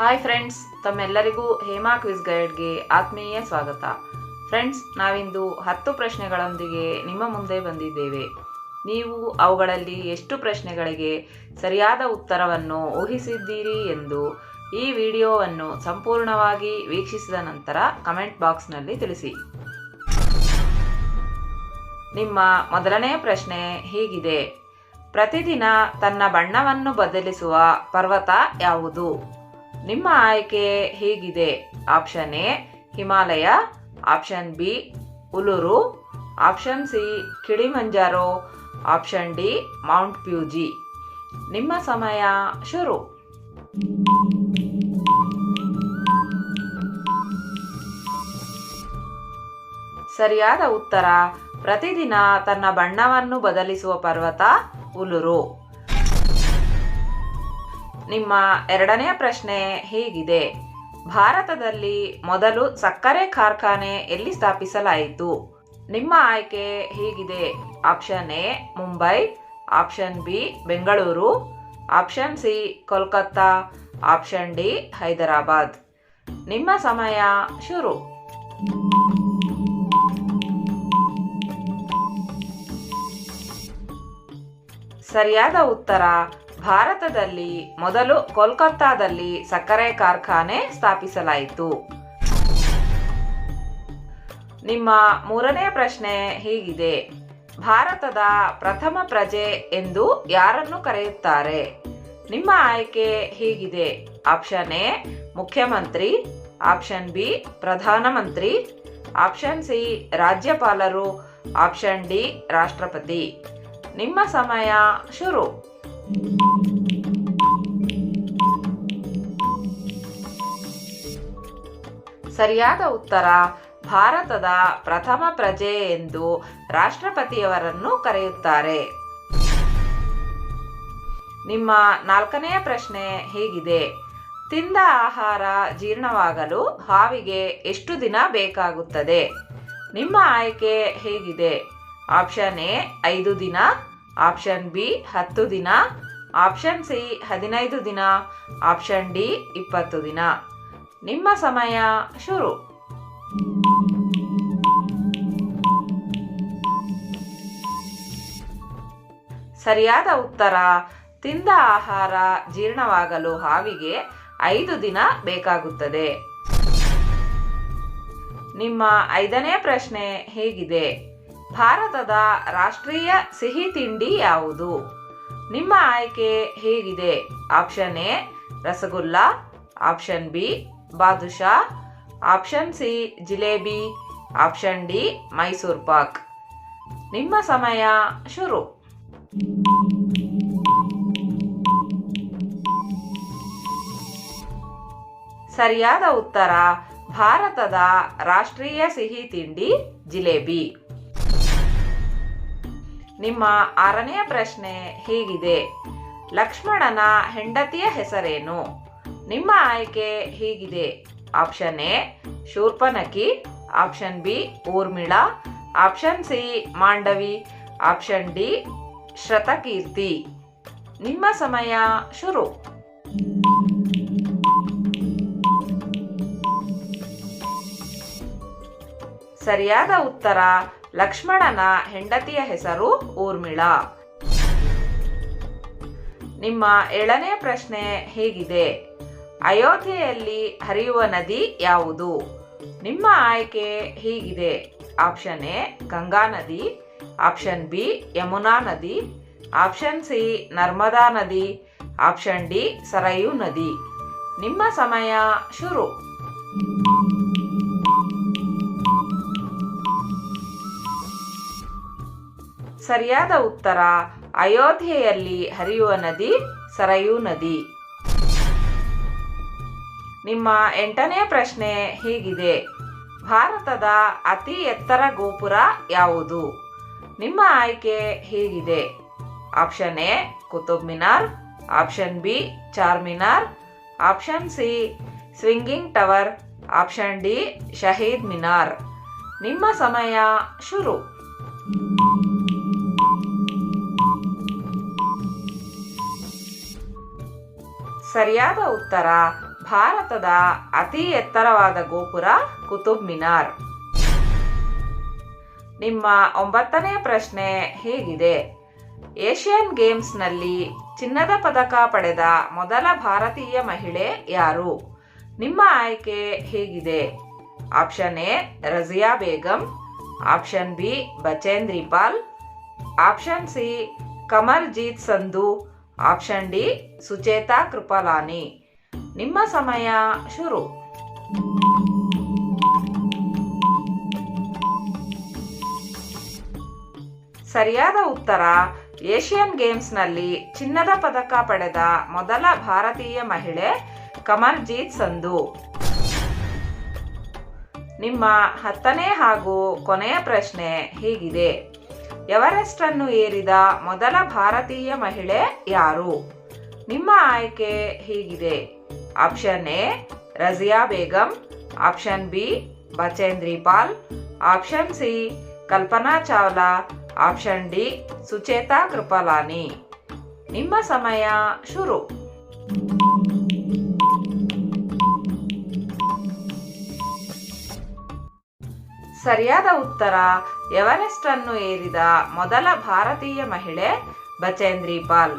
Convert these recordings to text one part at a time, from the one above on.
Hi friends ತಮ್ಮೆಲ್ಲರಿಗೂ Hema quiz ಗೈಡ್ಗೆ ಆತ್ಮೀಯ ಸ್ವಾಗತ. ಫ್ರೆಂಡ್ಸ್ ನಾವಿಂದು ಹತ್ತು ಪ್ರಶ್ನೆಗಳೊಂದಿಗೆ ನಿಮ್ಮ ಮುಂದೆ ಬಂದಿದ್ದೇವೆ. ನೀವು ಅವುಗಳಲ್ಲಿ ಎಷ್ಟು ಪ್ರಶ್ನೆಗಳಿಗೆ ಸರಿಯಾದ ಉತ್ತರವನ್ನು ಊಹಿಸಿದ್ದೀರಿ ಎಂದು ಈ ವಿಡಿಯೋವನ್ನು ಸಂಪೂರ್ಣವಾಗಿ ವೀಕ್ಷಿಸಿದ ನಂತರ ಕಮೆಂಟ್ ಬಾಕ್ಸ್ನಲ್ಲಿ ತಿಳಿಸಿ. ನಿಮ್ಮ ಮೊದಲನೇ ಪ್ರಶ್ನೆ ಹೀಗಿದೆ. ಪ್ರತಿದಿನ ತನ್ನ ಬಣ್ಣವನ್ನು ಬದಲಿಸುವ ಪರ್ವತ ಯಾವುದು? ನಿಮ್ಮ ಆಯ್ಕೆ ಹೀಗಿದೆ? Option A, Himalaya. Option B, Uluru. Option C, Kilimanjaro. Option D, mount Fuji. ನಿಮ್ಮ ಸಮಯ ಶುರು. ಸರಿಯಾದ ಉತ್ತರ. ಪ್ರತಿದಿನ ತನ್ನ ಬಣ್ಣವನ್ನು ಬದಲಿಸುವ ಪರ್ವತ ಉಲುರು. ನಿಮ್ಮ ಎರಡನೇ ಪ್ರಶ್ನೆ ಹೇಗಿದೆ. ಭಾರತದಲ್ಲಿ ಮೊದಲು ಸಕ್ಕರೆ ಕಾರ್ಖಾನೆ ಎಲ್ಲಿ ಸ್ಥಾಪಿಸಲಾಯಿತು? ನಿಮ್ಮ ಆಯ್ಕೆ ಹೀಗಿದೆ. Option A, Mumbai. Option B, Bengaluru. Option C, Kolkata. Option D, Hyderabad. ನಿಮ್ಮ ಸಮಯ ಶುರು. ಸರಿಯಾದ ಉತ್ತರ ಭಾರತದಲ್ಲಿ ಮೊದಲು ಕೋಲ್ಕತ್ತಾದಲ್ಲಿ ಸಕ್ಕರೆ ಕಾರ್ಖಾನೆ ಸ್ಥಾಪಿಸಲಾಯಿತು. ನಿಮ್ಮ ಮೂರನೇ ಪ್ರಶ್ನೆ ಹೀಗಿದೆ. ಭಾರತದ ಪ್ರಥಮ ಪ್ರಜೆ ಎಂದು ಯಾರನ್ನು ಕರೆಯುತ್ತಾರೆ? ನಿಮ್ಮ ಆಯ್ಕೆ ಹೀಗಿದೆ. ಆಪ್ಷನ್ ಎ, ಮುಖ್ಯಮಂತ್ರಿ. ಆಪ್ಷನ್ ಬಿ, ಪ್ರಧಾನಮಂತ್ರಿ. ಆಪ್ಷನ್ ಸಿ, ರಾಜ್ಯಪಾಲರು. ಆಪ್ಷನ್ ಡಿ, ರಾಷ್ಟ್ರಪತಿ. ನಿಮ್ಮ ಸಮಯ ಶುರು. ಸರಿಯಾದ ಉತ್ತರ, ಭಾರತದ ಪ್ರಥಮ ಪ್ರಜೆ ಎಂದು ರಾಷ್ಟ್ರಪತಿಯವರನ್ನು ಕರೆಯುತ್ತಾರೆ. ನಿಮ್ಮ ನಾಲ್ಕನೆಯ ಪ್ರಶ್ನೆ ಹೀಗಿದೆ. ತಿಂದ ಆಹಾರ ಜೀರ್ಣವಾಗಲು ಹಾವಿಗೆ ಎಷ್ಟು ದಿನ ಬೇಕಾಗುತ್ತದೆ? ನಿಮ್ಮ ಆಯ್ಕೆ ಹೇಗಿದೆ. ಆಪ್ಷನ್ ಎ, ಐದು ದಿನ. ಆಪ್ಷನ್ ಬಿ, ಹತ್ತು ದಿನ. ಆಪ್ಷನ್ ಸಿ, ಹದಿನೈದು ದಿನ. ಆಪ್ಷನ್ ಡಿ, ಇಪ್ಪತ್ತು ದಿನ. ನಿಮ್ಮ ಸಮಯ ಶುರು. ಸರಿಯಾದ ಉತ್ತರ. ತಿಂದ ಆಹಾರ ಜೀರ್ಣವಾಗಲು ಹಾವಿಗೆ ಐದು ದಿನ ಬೇಕಾಗುತ್ತದೆ. ನಿಮ್ಮ ಐದನೇ ಪ್ರಶ್ನೆ ಹೇಗಿದೆ? ಭಾರತದ ರಾಷ್ಟ್ರೀಯ ಸಿಹಿ ತಿಂಡಿ ಯಾವುದು? ನಿಮ್ಮ ಆಯ್ಕೆ ಹೇಗಿದೆ? Option A, rasgulla. Option B, badusha. Option C, jalebi. Option D, Mysore pak. ನಿಮ್ಮ ಸಮಯ ಶುರು. ಸರಿಯಾದ ಉತ್ತರ, ಭಾರತದ ರಾಷ್ಟ್ರೀಯ ಸಿಹಿ ತಿಂಡಿ ಜಿಲೇಬಿ. ನಿಮ್ಮ ಆರನೆಯ ಪ್ರಶ್ನೆ ಹೀಗಿದೆ. ಲಕ್ಷ್ಮಣನ ಹೆಂಡತಿಯ ಹೆಸರೇನು? ನಿಮ್ಮ ಆಯ್ಕೆ ಹೀಗಿದೆ. Option A, Shurpanakha. Option B, Urmila. Option C, Mandavi. Option D Shrutakirti ನಿಮ್ಮ ಸಮಯ ಶುರು. ಸರಿಯಾದ ಉತ್ತರ ಲಕ್ಷ್ಮಣನ ಹೆಂಡತಿಯ ಹೆಸರು ಊರ್ಮಿಳಾ. ನಿಮ್ಮ ಏಳನೇ ಪ್ರಶ್ನೆ ಹೇಗಿದೆ. ಅಯೋಧ್ಯೆಯಲ್ಲಿ ಹರಿಯುವ ನದಿ ಯಾವುದು? ನಿಮ್ಮ ಆಯ್ಕೆ ಹೀಗಿದೆ. ಆಪ್ಷನ್ ಎ, ಗಂಗಾ ನದಿ, ಆಪ್ಷನ್ ಬಿ, ಯಮುನಾ ನದಿ, ಆಪ್ಷನ್ ಸಿ, ನರ್ಮದಾ ನದಿ, ಆಪ್ಷನ್ ಡಿ, ಸರಯೂ ನದಿ. ನಿಮ್ಮ ಸಮಯ ಶುರು. ಸರಿಯಾದ ಉತ್ತರ, ಅಯೋಧ್ಯೆಯಲ್ಲಿ ಹರಿಯುವ ನದಿ ಸರಯೂ ನದಿ. ನಿಮ್ಮ ಎಂಟನೇ ಪ್ರಶ್ನೆ ಹೀಗಿದೆ. ಭಾರತದ ಅತಿ ಎತ್ತರ ಗೋಪುರ ಯಾವುದು? ನಿಮ್ಮ ಆಯ್ಕೆ ಹೀಗಿದೆ. Option A, Qutub Minar, option B Charminar option C, swinging tower, option D, Shaheed Minar. ನಿಮ್ಮ ಸಮಯ ಶುರು. ಸರಿಯಾದ ಉತ್ತರ, ಭಾರತದ ಅತಿ ಎತ್ತರವಾದ ಗೋಪುರ ಕುತುಬ್ ಮಿನಾರ್. ನಿಮ್ಮ ಒಂಬತ್ತನೇ ಪ್ರಶ್ನೆ ಹೇಗಿದೆ. ಏಷ್ಯನ್ ಗೇಮ್ಸ್ನಲ್ಲಿ ಚಿನ್ನದ ಪದಕ ಪಡೆದ ಮೊದಲ ಭಾರತೀಯ ಮಹಿಳೆ ಯಾರು? ನಿಮ್ಮ ಆಯ್ಕೆ ಹೇಗಿದೆ. Option A, Razia Begum. Option B, Bachendri Pal. Option C, Kamaljeet Sandhu. Option D, Sucheta Kripalani. ನಿಮ್ಮ ಸಮಯ ಶುರು. ಸರಿಯಾದ ಉತ್ತರ, ಏಷ್ಯನ್ ಗೇಮ್ಸ್ನಲ್ಲಿ ಚಿನ್ನದ ಪದಕ ಪಡೆದ ಮೊದಲ ಭಾರತೀಯ ಮಹಿಳೆ ಕಮರ್ಜೀತ್ ಸಂಧು. ನಿಮ್ಮ ಹತ್ತನೇ ಹಾಗೂ ಕೊನೆಯ ಪ್ರಶ್ನೆ ಹೀಗಿದೆ. ಎವರೆಸ್ಟ್ ಅನ್ನು ಏರಿದ ಮೊದಲ ಭಾರತೀಯ ಮಹಿಳೆ ಯಾರು? ನಿಮ್ಮ ಆಯ್ಕೆ ಹೀಗಿದೆ. Option A Razia Begum. Option B, Bachendri Pal. Option C, Kalpana Chawla. Option D, Sucheta Kripalani. ನಿಮ್ಮ ಸಮಯ ಶುರು. ಸರಿಯಾದ ಉತ್ತರ. ಎವರೆಸ್ಟ್ ಅನ್ನು ಏರಿದ ಮೊದಲ ಭಾರತೀಯ ಮಹಿಳೆ ಬಚೇಂದ್ರಿ ಪಾಲ್.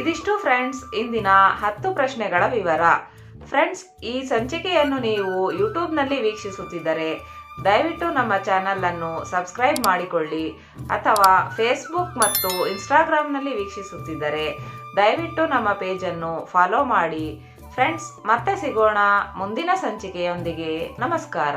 ಇದಿಷ್ಟು ಫ್ರೆಂಡ್ಸ್, ಇಂದಿನ ಹತ್ತು ಪ್ರಶ್ನೆಗಳ ವಿವರ. ಫ್ರೆಂಡ್ಸ್, ಈ ಸಂಚಿಕೆಯನ್ನು ನೀವು ಯೂಟ್ಯೂಬ್ನಲ್ಲಿ ವೀಕ್ಷಿಸುತ್ತಿದ್ದರೆ ದಯವಿಟ್ಟು ನಮ್ಮ ಚಾನೆಲ್ ಅನ್ನು ಸಬ್ಸ್ಕ್ರೈಬ್ ಮಾಡಿಕೊಳ್ಳಿ ಅಥವಾ ಫೇಸ್ಬುಕ್ ಮತ್ತು ಇನ್ಸ್ಟಾಗ್ರಾಮ್ನಲ್ಲಿ ವೀಕ್ಷಿಸುತ್ತಿದ್ದರೆ ದಯವಿಟ್ಟು ನಮ್ಮ ಪೇಜನ್ನು ಫಾಲೋ ಮಾಡಿ. ಫ್ರೆಂಡ್ಸ್, ಮತ್ತೆ ಸಿಗೋಣ ಮುಂದಿನ ಸಂಚಿಕೆಯೊಂದಿಗೆ. ನಮಸ್ಕಾರ.